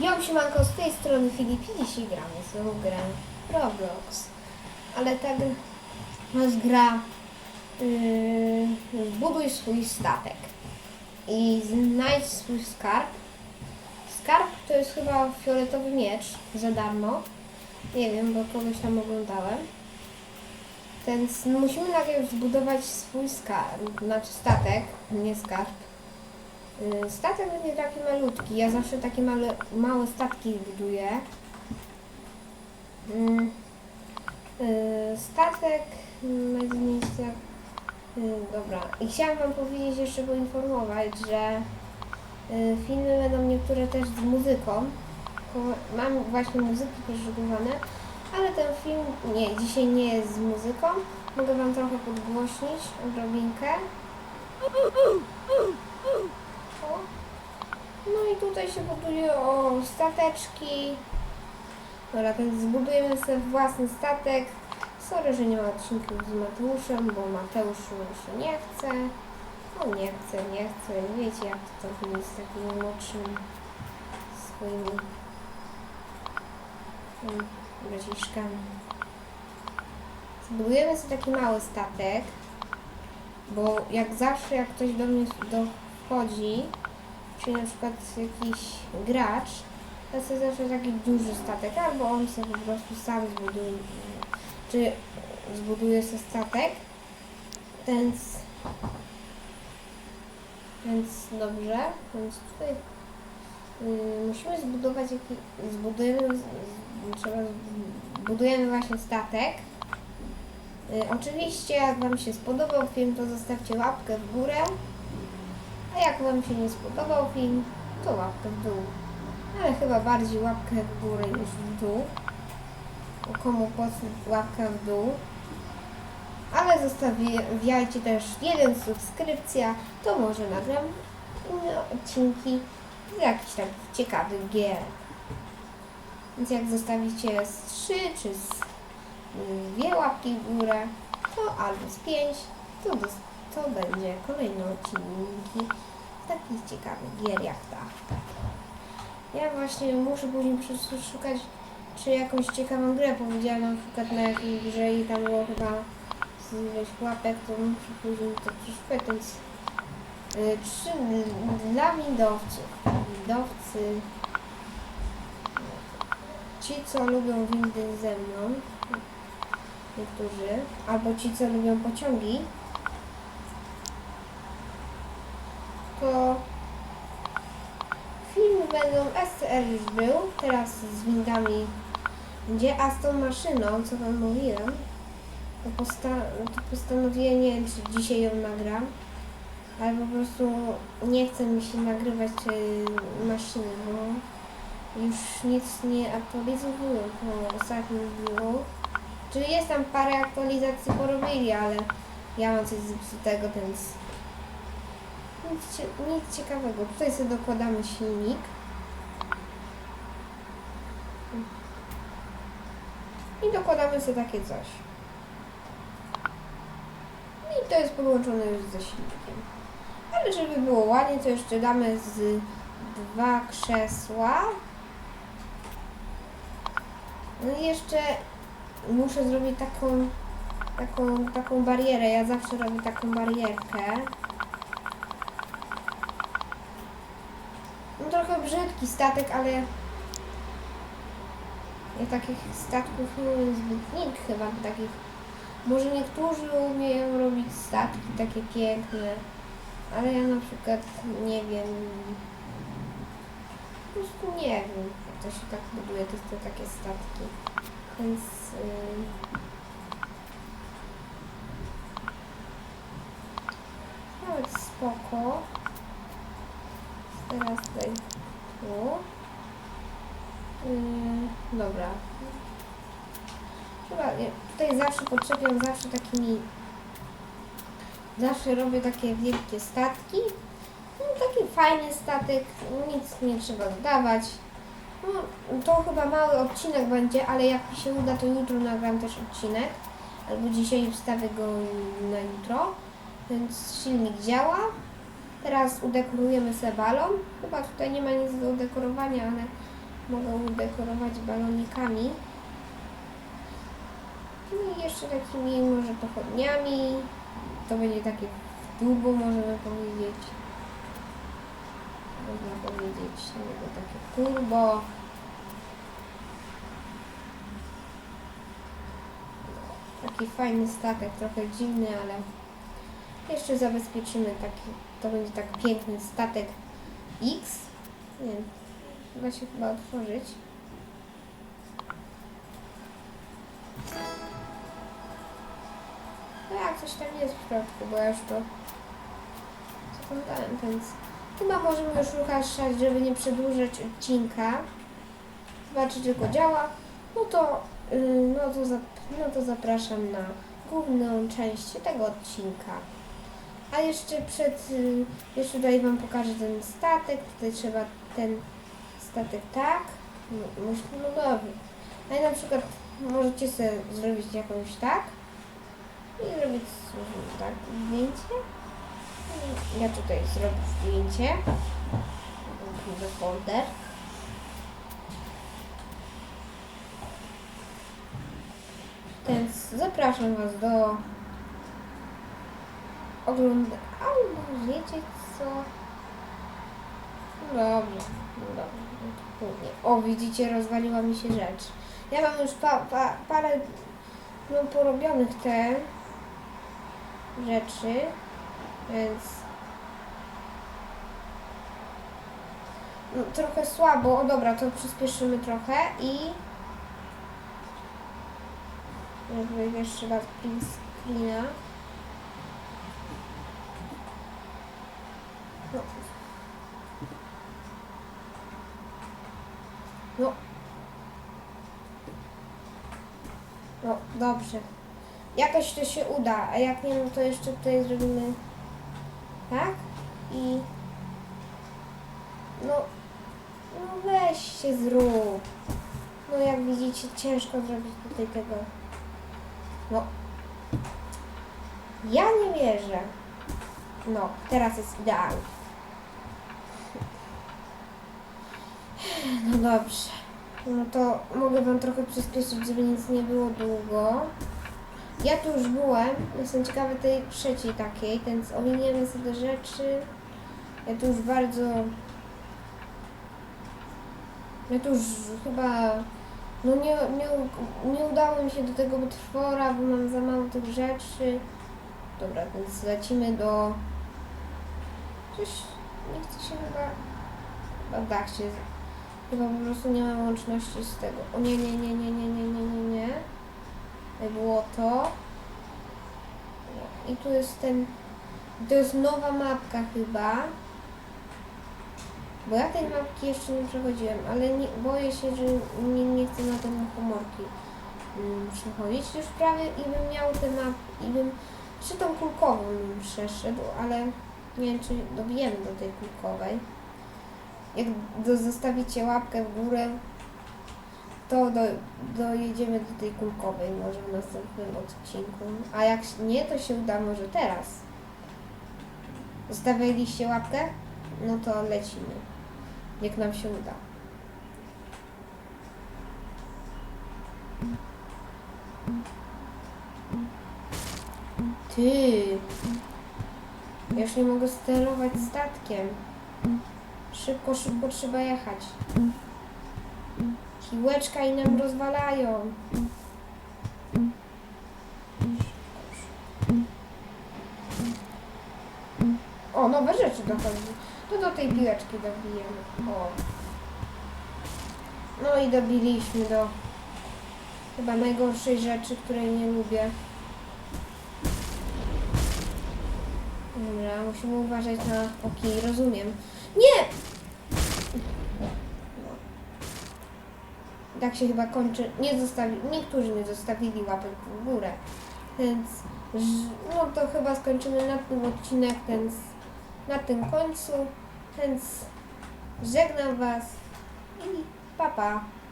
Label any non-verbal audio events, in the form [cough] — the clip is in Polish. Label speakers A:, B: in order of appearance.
A: Ja siemanko, z tej strony Filip i dzisiaj gramy znowu grę Roblox. Ale ta gra, to jest gra yy, Buduj swój statek i znajdź swój skarb. Skarb to jest chyba fioletowy miecz za darmo. Nie wiem, bo kogoś tam oglądałem. Więc musimy najpierw zbudować swój skarb, znaczy statek, nie skarb. Y, Statek będzie taki malutki. Ja zawsze takie małe, małe statki buduję. Mm. Y, Statek będzie mieć tak. y, Dobra. I chciałam Wam powiedzieć jeszcze poinformować, że filmy będą niektóre też z muzyką. Mam właśnie muzyki poszukiwane, ale ten film nie, dzisiaj nie jest z muzyką. Mogę Wam trochę podgłośnić odrobinkę. No i tutaj się buduje o stateczki. Dobra, więc zbudujemy sobie własny statek. Sorry, że nie ma odcinków z Mateuszem, bo Mateusz się nie chce. On nie chce, nie chce. Wiecie jak to tam jest z takimi młodszymi swoimi braciszkami. Zbudujemy sobie taki mały statek, bo jak zawsze jak ktoś do mnie dochodzi, czyli na przykład jakiś gracz, to jest zawsze taki duży statek, albo on sobie po prostu sam zbuduje, czy zbuduje sobie statek, więc, więc dobrze, więc tutaj y, musimy zbudować jakiś, zbudujemy, trzeba, budujemy właśnie statek, Y, Oczywiście, jak Wam się spodobał film, to zostawcie łapkę w górę. A jak Wam się nie spodobał film, to łapkę w dół. Ale chyba bardziej łapkę w górę niż w dół. Bo komu po łapkę w dół. Ale zostawiajcie też jeden subskrypcja, to może nagram inne odcinki z jakichś tak ciekawych gier. Więc jak zostawicie z 3 czy z dwie łapki w górę, to albo z pięć, to, dos- to będzie kolejne odcinki takich ciekawych gier jak ta. Ja właśnie muszę później przeszukać, czy jakąś ciekawą grę powiedziałem na przykład na jakiej grze i tam było chyba ileś łapek, to muszę później to przeszukać, więc y, trzy dla windowców. Windowcy ci, co lubią windy ze mną, niektórzy, albo ci, co lubią pociągi, to filmy już był, teraz z windami będzie, a z tą maszyną, co wam mówiłem, to, posta- to postanowiłem, nie wiem, czy dzisiaj ją nagram, ale po prostu nie chce mi się nagrywać y, maszyny, bo już nic nie aktualizowują po ostatnim dniu. Czyli jest tam parę aktualizacji porobili, ale ja mam coś zepsutego, więc nic, nic ciekawego. Tutaj sobie dokładamy silnik. I dokładamy sobie takie coś. I to jest podłączone już ze silnikiem. Ale żeby było ładnie, to jeszcze damy z dwa krzesła. No i jeszcze muszę zrobić taką, taką, taką barierę. Ja zawsze robię taką barierkę. No trochę brzydki statek, ale ja takich statków nie umiem zbyt nikt chyba takich. Może niektórzy umieją robić statki takie piękne, ale ja na przykład nie wiem. Po prostu nie wiem, jak to się tak buduje, te, te takie statki. Więc yy, nawet spoko. Teraz tutaj tu. Dobra. Chyba tutaj zawsze podczepiam zawsze takimi zawsze robię takie wielkie statki. No, taki fajny statek, nic nie trzeba dodawać. No, to chyba mały odcinek będzie, ale jak mi się uda, to jutro nagram też odcinek. Albo dzisiaj wstawię go na jutro. Więc silnik działa. Teraz udekorujemy sobie balon. Chyba tutaj nie ma nic do udekorowania, ale mogę udekorować balonikami. No i jeszcze takimi może pochodniami. To będzie takie długo możemy powiedzieć. Można powiedzieć niego takie turbo. Taki fajny statek, trochę dziwny, ale jeszcze zabezpieczymy taki, to będzie tak piękny statek X. Nie wiem, da się chyba otworzyć. No jak coś tam jest w środku, bo ja już to zaglądałem, więc chyba możemy już ruszać, żeby nie przedłużać odcinka. Chyba czy tylko działa. No to, yy, no to, zap- no to zapraszam na główną część tego odcinka. A jeszcze przed, y, jeszcze tutaj Wam pokażę ten statek. Tutaj trzeba ten statek tak. No, myślę, no dobrze. A na przykład możecie sobie zrobić jakąś tak i zrobić tak zdjęcie. I Ja tutaj zrobię zdjęcie. Zamknę folder. Więc zapraszam Was do oglądania. A wiecie co? No dobrze, no dobrze. O, widzicie, rozwaliła mi się rzecz. Ja mam już pa, pa, parę no, porobionych te rzeczy, więc no, trochę słabo. O dobra, to przyspieszymy trochę i jakby jeszcze raz print. No. No. No, dobrze. Jakoś to się uda, a jak nie, no to jeszcze tutaj zrobimy tak i no, no weź się zrób. No jak widzicie, ciężko zrobić tutaj tego. No. Ja nie wierzę. No, teraz jest idealnie. [laughs] No dobrze. No to mogę wam trochę przyspieszyć, żeby nic nie było długo. Ja tu już byłem, jestem ciekawy tej trzeciej takiej, więc ominiemy sobie rzeczy. Ja tu już bardzo... Ja tu już chyba... No nie, nie, nie udało mi się do tego wytrwora, bo mam za mało tych rzeczy. Dobra, więc lecimy do... Coś... Nie chce się chyba... Chyba da się... Chyba po prostu nie ma łączności z tego. O nie, nie, nie, nie, nie, nie, nie, nie, nie. Nie było to. I tu jest ten... To jest nowa mapka chyba. Bo ja tej mapki jeszcze nie przechodziłem, ale nie, boję się, że nie, nie chcę na te komórki mm, przechodzić już prawie i bym miał te map i bym czy tą kulkową bym przeszedł, ale nie wiem czy dobijemy do tej kulkowej. Jak do, zostawicie łapkę w górę, to do, dojedziemy do tej kulkowej może w następnym odcinku. A jak nie, to się uda może teraz. Zostawiliście łapkę? No to lecimy. Jak nam się uda. Ty! Ja już nie mogę sterować statkiem. Szybko, szybko trzeba jechać. Kiłeczka i nam rozwalają. O, nowe rzeczy dochodzi. To do tej piłeczki dobijemy. O. No i dobiliśmy do chyba najgorszej rzeczy, której nie lubię. Dobra, musimy uważać na oki, rozumiem. Nie! Tak się chyba kończy. Nie zostawi, niektórzy nie zostawili łapek w górę. Więc no to chyba skończymy na tym odcinek, więc na tym końcu. Więc żegnam Was i papa. Pa.